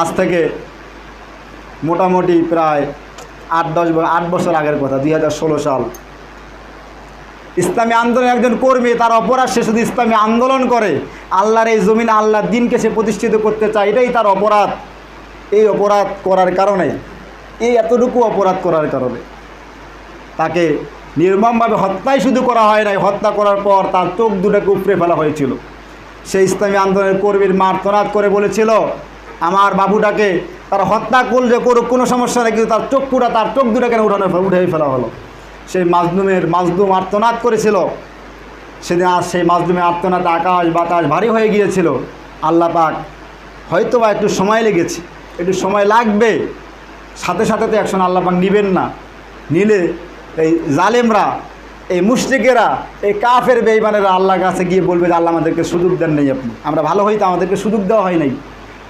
আজ থেকে মোটামুটি প্রায় আট দশ আট বছর আগের কথা, দুই হাজার ষোলো সাল। ইসলামী আন্দোলন একজন কর্মী, তার অপরাধ সে শুধু ইসলামী আন্দোলন করে, আল্লাহর এই জমিন, আল্লাহর দিনকে সে প্রতিষ্ঠিত করতে চায়, এটাই তার অপরাধ। এই অপরাধ করার কারণে, এই এতটুকু অপরাধ করার কারণে। তাকে নির্মমভাবে হত্যাই শুধু করা হয় নাই, হত্যা করার পর তার চোখ দুটাকে উপড়ে ফেলা হয়েছিল। সেই ইসলামী আন্দোলনের কর্মীর মার্তনাদ করে বলেছিল আমার বাবুটাকে তার হত্যা করলে করুক, কোনো সমস্যা নেই, কিন্তু তার চক্ষুটা তার চোখ দুটা কেন উঠানো উঠে ফেলা হলো? সেই মাজলুমের, মাজলুম আর্তনাদ করেছিল। সেদিন আর সেই মাজলুমের আর্তনাদ আকাশ বাতাস ভারী হয়ে গিয়েছিল। আল্লাহ পাক হয়তো বা একটু সময় লেগেছে। একটু সময় লাগবে। সাথে সাথে তো অ্যাকশন আল্লাহ পাক নিবেন না। নিলে এই জালেমরা, এই মুশরিকেরা, এই কাফের বেইমানেরা আল্লাহর কাছে গিয়ে বলবে যে, আল্লাহ আমাদেরকে সুযোগ দেন নাই আপনি। আমরা ভালো হইতে আমাদেরকে সুযোগ দেওয়া হয় নাই।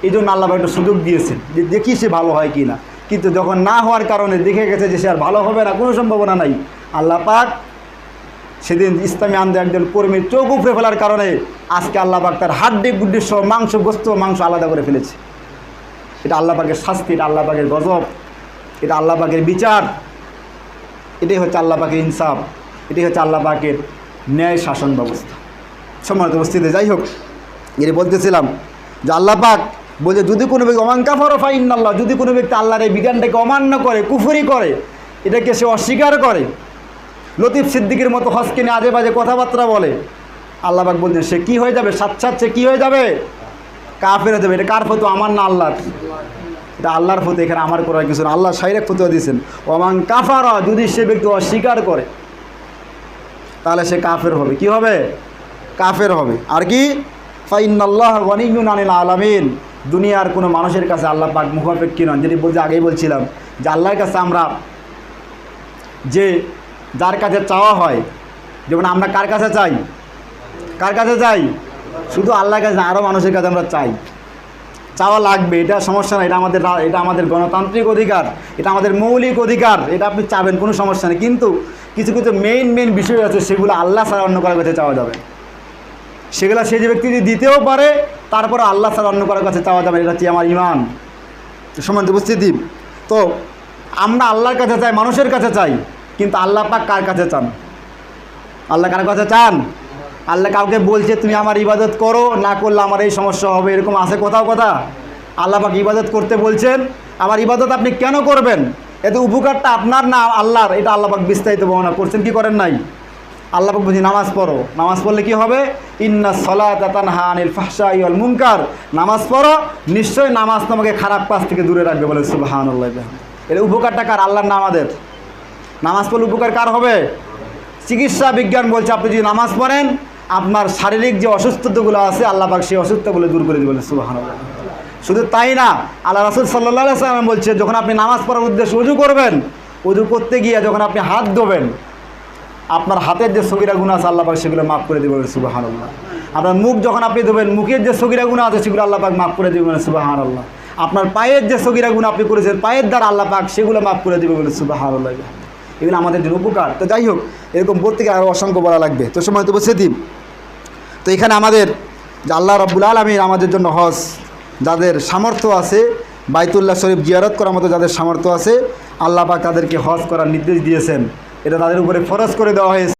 এই জন্য আল্লাহ একটা সুযোগ দিয়েছেন যে দেখি সে ভালো হয় কি না কিন্তু যখন না হওয়ার কারণে দেখে গেছে যে সে আর ভালো হবে না, কোনো সম্ভাবনা নাই। আল্লাহ পাক সেদিন ইসলামী আন্দোলন একজন কর্মীর চোখ উপড়ে ফেলার কারণে আজকে আল্লাহ পাক তার হাড্ডি, গুড্ডি সহ মাংস, গোস্ত, মাংস আলাদা করে ফেলেছে। এটা আল্লাহ পাকের শাস্তি, এটা আল্লাহ পাকের গজব, এটা আল্লাহ পাকের বিচার। এটাই হচ্ছে আল্লাহ পাকের ইনসাফ, এটাই হচ্ছে আল্লাহ পাকের ন্যায় শাসন ব্যবস্থা। সম্মানিত উপস্থিতি, যাই হোক, এর বলতেছিলাম যে আল্লাহ পাক বলছে যদি কোনো ব্যক্তি অমান কাফার ফাইন আল্লাহ যদি কোনো ব্যক্তি আল্লাহর এই বিধানটাকে অমান্য করে, কুফুরি করে, এটাকে সে অস্বীকার করে। লতিফ সিদ্দিকের মতো হসকে নিয়ে আজে বাজে কথাবার্তা বলে। আল্লাহ পাক বলছেন সে কী হয়ে যাবে? সাচ্ছাৎ সে কী হয়ে যাবে? কাফের হয়ে যাবে। এটা কার ফতো আমার না আল্লাহর? এটা আল্লাহর ফতো এখানে আমার করার কিছু না। আল্লাহ সাইরেক ফতুয়া দিয়েছেন। ওমান কাফারা, যদি সে ব্যক্তি অস্বীকার করে, তাহলে সে কাফের হবে। কি হবে? কাফের হবে। আর কি? ফাইনাল্লাহ গনিউন আনিল আলামিন। দুনিয়ার কোনো মানুষের কাছে আল্লাহ পাক মুখাপেক্ষী নন। যেটি বলছে, আগেই বলছিলাম যে আল্লাহর কাছে আমরা যে যার কাছে চাওয়া হয়, যেমন আমরা কার কাছে চাই? কার কাছে চাই? শুধু আল্লাহর কাছে আরও মানুষের কাছে আমরা চাই। চাওয়া লাগবে, এটা সমস্যা না, এটা আমাদের এটা আমাদের গণতান্ত্রিক অধিকার, এটা আমাদের মৌলিক অধিকার, এটা আপনি চাবেন, কোনো সমস্যা নেই। কিন্তু কিছু কিছু মেইন মেইন বিষয় আছে, সেগুলো আল্লাহ ছাড়া অন্য কারোর কাছে চাওয়া যাবে সেগুলো সে যে ব্যক্তি দিতেও পারে তারপরে আল্লাহ ছাড়া অন্য কারোর কাছে চাওয়া যাবে এটা হচ্ছে আমার ইমান সমান উপস্থিতি। তো আমরা আল্লাহর কাছে চাই, মানুষের কাছে চাই, কিন্তু আল্লাহ পাক কার কাছে চান? আল্লাহ কার কাছে চান? আল্লাহ কাউকে বলছে, তুমি আমার ইবাদত করো, না করলে আমার এই সমস্যা হবে। এরকম আছে কোথাও কথা? আল্লাহ পাক ইবাদত করতে বলছেন, আমার ইবাদত আপনি কেন করবেন? এতে উপকারটা আপনার না আল্লাহর? এটা আল্লাহ পাক বিস্তারিত বর্ণনা করছেন, কি করেন নাই? আল্লাহ বলছি, নামাজ পড়ো। নামাজ পড়লে কি হবে? ইন্না সলাত তানহা আনিল ফাহশা ইওয়াল মুনকার। নামাজ পড়ো, নিশ্চয়ই নামাজ তোমাকে খারাপ কাজ থেকে দূরে রাখবে বলে সুবহানাল্লাহ এর উপকারটা কার? আল্লাহর না আমাদের নামাজ পড়লে উপকার কার হবে? চিকিৎসা বিজ্ঞান বলছে, আপনি যদি নামাজ পড়েন, আপনার শারীরিক যে অসুস্থতাগুলো আছে, আল্লাহ পাক সেই অসুস্থতাগুলো দূর করে দেবেন সুবাহান শুধু তাই না, আল্লাহ রাসুল সাল্লাহ সাল্লাম বলছে, যখন আপনি নামাজ পড়ার উদ্দেশ্যে উজু করবেন, উজু করতে গিয়ে যখন আপনি হাত ধোবেন আপনার হাতের যে সগিরা গুণ আছে আল্লাহ পাক সেগুলো মাফ করে দেবেন সুবাহান আল্লাহ আপনার মুখ যখন আপনি ধোবেন মুখের যে সগিরা গুণ আছে সেগুলো আল্লাহ পাক মাফ করে দেবেন সুবাহান আল্লাহ আপনার পায়ের যে সগিরা গুণ আপনি করেছেন, পায়ের দ্বারা আল্লাহ পাক সেগুলো মাফ করে দেবে বলে সুবাহান আল্লাহ এগুলো আমাদের জন্য উপকার। তো যাই হোক, এরকম থেকে আরও অসংখ্য বলা লাগবে। তো সময় তো বসে দিন। তো এখানে আমাদের যে আল্লাহ রব্বুল আলমীর আমাদের জন্য হজ যাদের সামর্থ্য আছে, বাইতুল্লাহ শরীফ জিয়ারত করার মতো যাদের সামর্থ্য আছে, আল্লাহ পাক তাদেরকে হজ করার নির্দেশ দিয়েছেন। এটা তাদের উপরে ফরজ করে দেওয়া হয়েছে।